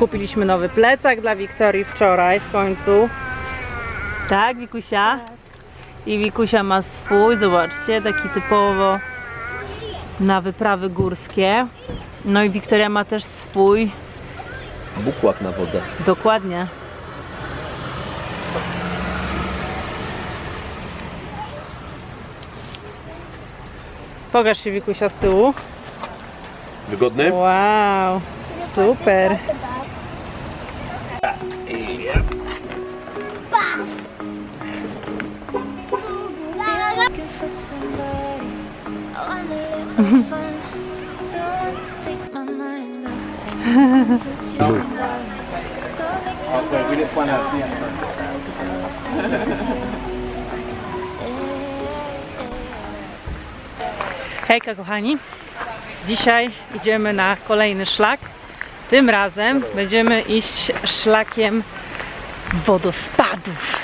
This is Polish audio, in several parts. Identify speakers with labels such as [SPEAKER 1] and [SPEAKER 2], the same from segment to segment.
[SPEAKER 1] Kupiliśmy nowy plecak dla Wiktorii wczoraj w końcu. Tak, Wikusia? I Wikusia ma swój, zobaczcie, taki typowo na wyprawy górskie. No i Wiktoria ma też swój,
[SPEAKER 2] Bukłak na wodę.
[SPEAKER 1] dokładnie. Pokaż się Wikusia z tyłu.
[SPEAKER 2] Wygodny?
[SPEAKER 1] Wow, super.
[SPEAKER 3] All I see is you.
[SPEAKER 1] Hejka kochani, dzisiaj idziemy na kolejny szlak. Tym razem będziemy iść szlakiem wodospadów.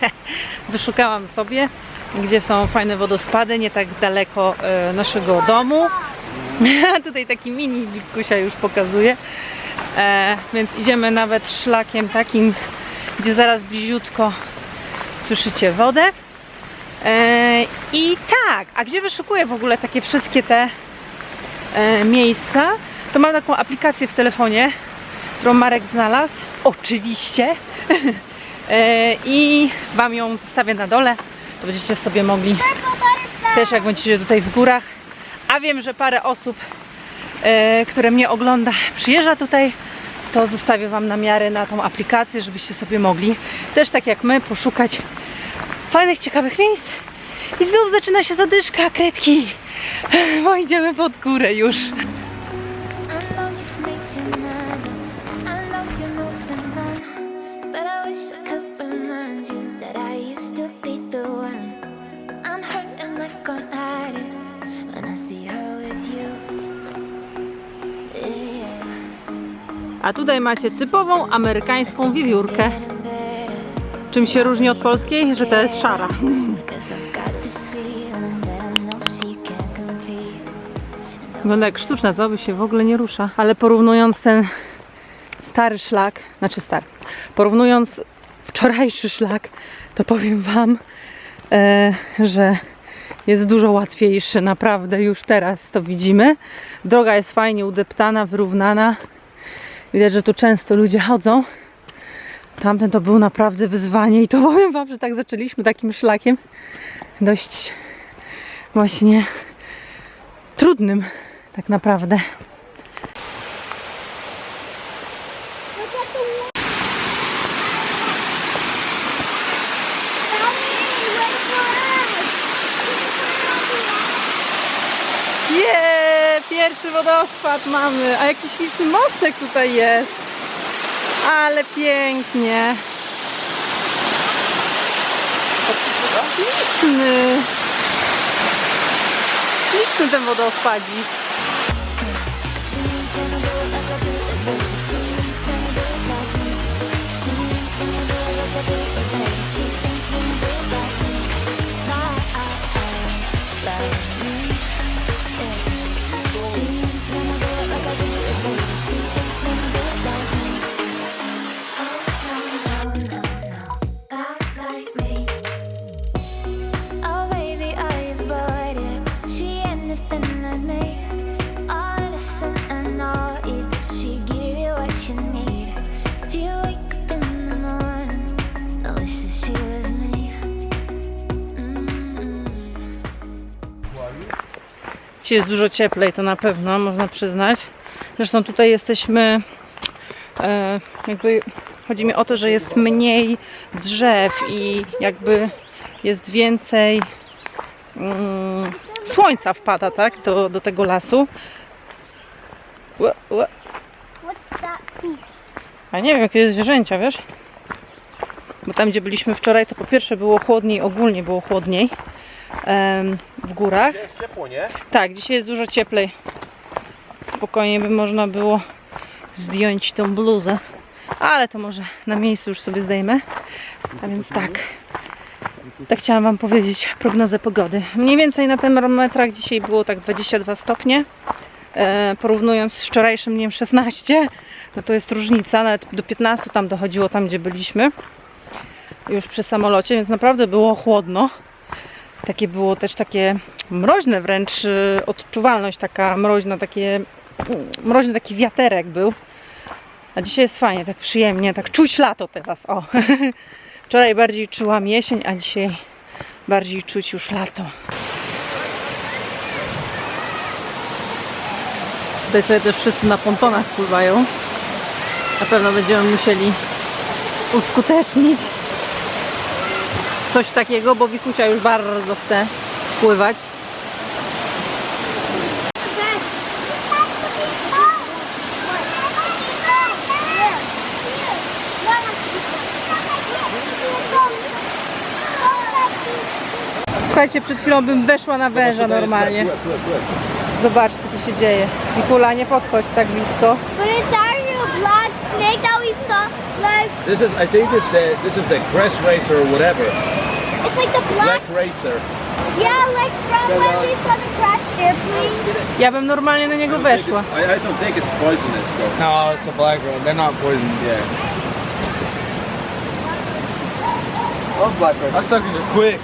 [SPEAKER 1] Wyszukałam sobie, gdzie są fajne wodospady, nie tak daleko e, naszego domu. Tutaj taki mini Wikusia już pokazuje. E, więc idziemy nawet szlakiem takim, gdzie zaraz bliziutko słyszycie wodę. E, I tak, a gdzie wyszukuję w ogóle takie wszystkie te miejsca, to mam taką aplikację w telefonie, którą Marek znalazł, oczywiście. E, I Wam ją zostawię na dole, to będziecie sobie mogli też jak będziecie tutaj w górach. A wiem, że parę osób, e, które mnie ogląda, przyjeżdża tutaj, to zostawię Wam namiary na tą aplikację, żebyście sobie mogli też tak jak my poszukać fajnych, ciekawych miejsc. I znów zaczyna się zadyszka, kredki. Bo idziemy pod górę już. A tutaj macie typową amerykańską
[SPEAKER 3] better.
[SPEAKER 1] Czym się różni od polskiej? Że to jest szara. Wygląda jak sztuczna, co? By się w ogóle nie rusza. Ale porównując ten stary szlak, znaczy stary, porównując wczorajszy szlak, to powiem Wam, e, że jest dużo łatwiejszy, naprawdę już teraz to widzimy. Droga jest fajnie udeptana, wyrównana. Widać, że tu często ludzie chodzą. Tamten to był naprawdę wyzwanie i to powiem Wam, że tak zaczęliśmy takim szlakiem dość właśnie trudnym tak naprawdę. Pierwszy wodospad mamy, a jaki śliczny mostek tutaj jest. Ale pięknie. Śliczny. Śliczny ten wodospadzik. Dzisiaj jest dużo cieplej, to na pewno można przyznać. Zresztą tutaj jesteśmy, e, jakby chodzi mi o to, że jest mniej drzew i jakby jest więcej mm, słońca wpada, tak, do, do tego lasu. A nie wiem, jakie jest zwierzęcia, wiesz? Bo tam, gdzie byliśmy wczoraj, to po pierwsze było chłodniej, ogólnie było chłodniej w górach.
[SPEAKER 2] Jest ciepło, nie?
[SPEAKER 1] Tak, dzisiaj jest dużo cieplej. Spokojnie by można było zdjąć tą bluzę. Ale to może na miejscu już sobie zdejmę. A więc tak. Tak chciałam Wam powiedzieć prognozę pogody. Mniej więcej na termometrach dzisiaj było tak 22 stopnie. E, porównując z wczorajszym dniem 16. to to jest różnica. Nawet do 15 tam dochodziło, tam gdzie byliśmy. Już przy samolocie, więc naprawdę było chłodno. Takie było też takie mroźne wręcz, y, odczuwalność taka mroźna, takie mm, mroźny taki wiaterek był. A dzisiaj jest fajnie, tak przyjemnie, tak czuć lato teraz, o. Wczoraj bardziej czułam jesień, a dzisiaj bardziej czuć już lato. Tutaj sobie też wszyscy na pontonach pływają. Na pewno będziemy musieli uskutecznić coś takiego, bo Wikusia już bardzo chce pływać. Słuchajcie, przed chwilą bym weszła na węża normalnie. Zobaczcie, co się dzieje. Wikula, nie podchodź tak blisko.
[SPEAKER 2] This is, I think this the this is the Crest Racer or whatever.
[SPEAKER 4] It's like the black.
[SPEAKER 2] Black Racer.
[SPEAKER 4] Yeah, like from when we saw the crash airplane.
[SPEAKER 1] Ja bym normalnie na niego weszła.
[SPEAKER 2] I, I don't think it's poisonous though.
[SPEAKER 5] No, it's a black one. They're not poisoned.
[SPEAKER 2] Yeah.
[SPEAKER 5] Oh, black one. That sucker's are quick.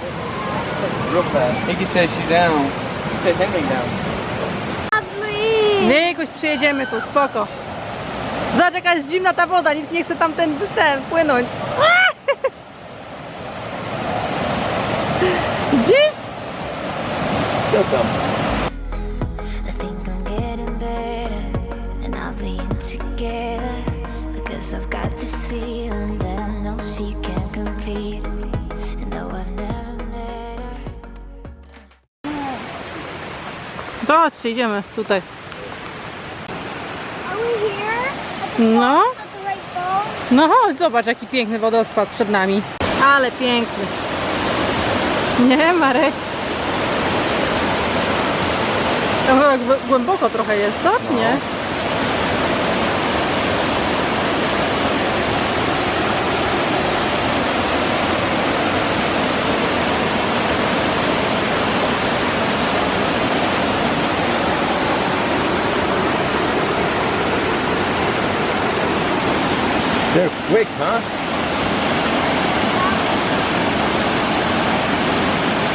[SPEAKER 5] Real fast. He can chase you down. Chase anything down.
[SPEAKER 4] Lovely.
[SPEAKER 1] Nie, jakoś przyjedziemy tu, spoko. Zobacz, jaka jest zimna ta woda, nikt nie chce tam ten, ten płynąć. Widzisz?
[SPEAKER 2] Co tam?
[SPEAKER 3] I think I'm getting better, and I'll be in together because I've got this feeling that I know she can't compete. And though I've never met her.
[SPEAKER 1] Chodź, idziemy tutaj.
[SPEAKER 4] Are we here?
[SPEAKER 1] No,
[SPEAKER 4] the right
[SPEAKER 1] no chodź, zobacz, jaki piękny wodospad przed nami. Ale piękny. Nie, Marek? Tam chyba gł- głęboko trochę jest, co? Czy nie?
[SPEAKER 2] They're quick, huh?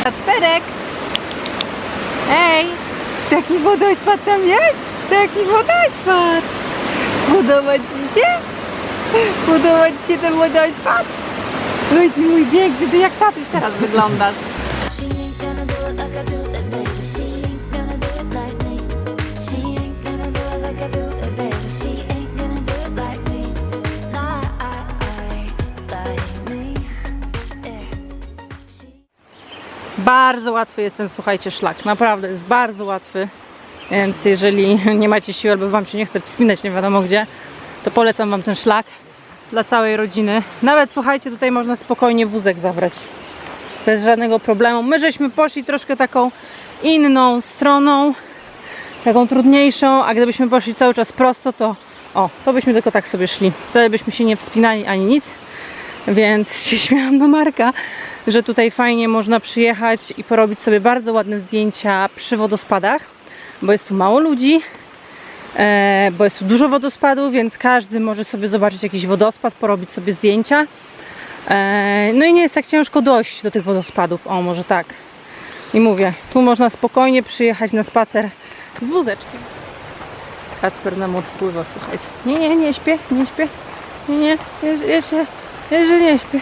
[SPEAKER 1] Kacperek! Taki wodospad tam jest? Taki wodospad! Podoba Ci się? Podoba Ci się ten wodospad? No mój piękny, Ty jak tatuś teraz wyglądasz. Bardzo łatwy jest ten, słuchajcie, szlak. Naprawdę jest bardzo łatwy. Więc jeżeli nie macie siły albo Wam się nie chce wspinać nie wiadomo gdzie, to polecam Wam ten szlak dla całej rodziny. Nawet słuchajcie, tutaj można spokojnie wózek zabrać. Bez żadnego problemu. My żeśmy poszli troszkę taką inną stroną, taką trudniejszą, a gdybyśmy poszli cały czas prosto, to o, to byśmy tylko tak sobie szli. Wcale byśmy się nie wspinali ani nic. Więc się śmiałam do Marka, że tutaj fajnie można przyjechać i porobić sobie bardzo ładne zdjęcia przy wodospadach, bo jest tu mało ludzi, e, bo jest tu dużo wodospadów, więc każdy może sobie zobaczyć jakiś wodospad, porobić sobie zdjęcia. E, no i nie jest tak ciężko dojść do tych wodospadów, o może tak. I mówię, tu można spokojnie przyjechać na spacer z wózeczkiem. Kacper nam odpływa, słuchajcie. Nie, nie, nie śpię, nie śpię. Nie, nie, jeszcze, jeszcze, jeszcze nie śpię.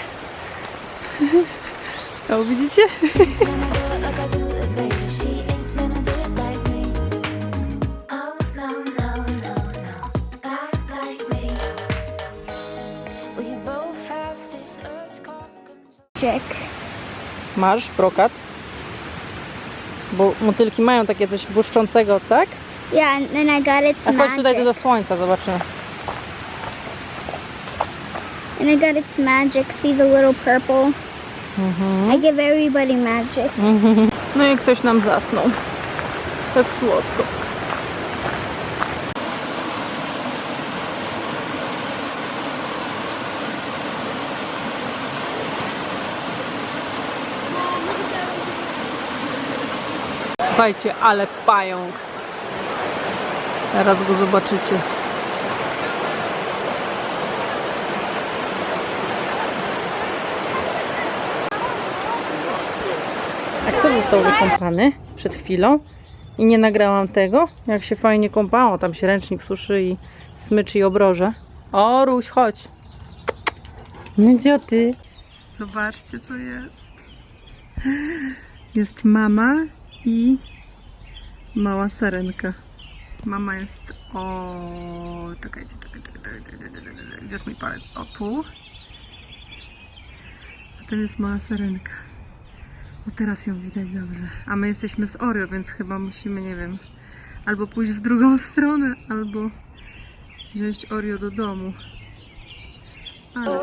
[SPEAKER 1] O, widzicie?
[SPEAKER 3] it it, it.
[SPEAKER 4] Chick.
[SPEAKER 1] Masz brokat. Bo motylki mają takie coś błyszczącego, tak?
[SPEAKER 4] Yeah, and then I got its
[SPEAKER 1] A chodź tutaj
[SPEAKER 4] magic.
[SPEAKER 1] do słońca, zobaczymy.
[SPEAKER 4] And I got its magic. See the little purple? I give everybody magic.
[SPEAKER 1] No i ktoś nam zasnął. Tak słodko. Słuchajcie, ale pająk. Teraz go zobaczycie. Został wykąpany przed chwilą? I nie nagrałam tego, jak się fajnie kąpało. Tam się ręcznik suszy i smyczy i obroże. O, Ruś, chodź. No gdzie ty? Zobaczcie, co jest. Jest mama i mała sarenka. Mama jest o... Czekajcie, czekajcie, czekajcie. Gdzie jest mój palec? O, tu. A ten jest mała sarenka. O, teraz ją widać dobrze. A my jesteśmy z Oreo, więc chyba musimy, nie wiem, albo pójść w drugą stronę, albo wziąć Oreo do domu. Ale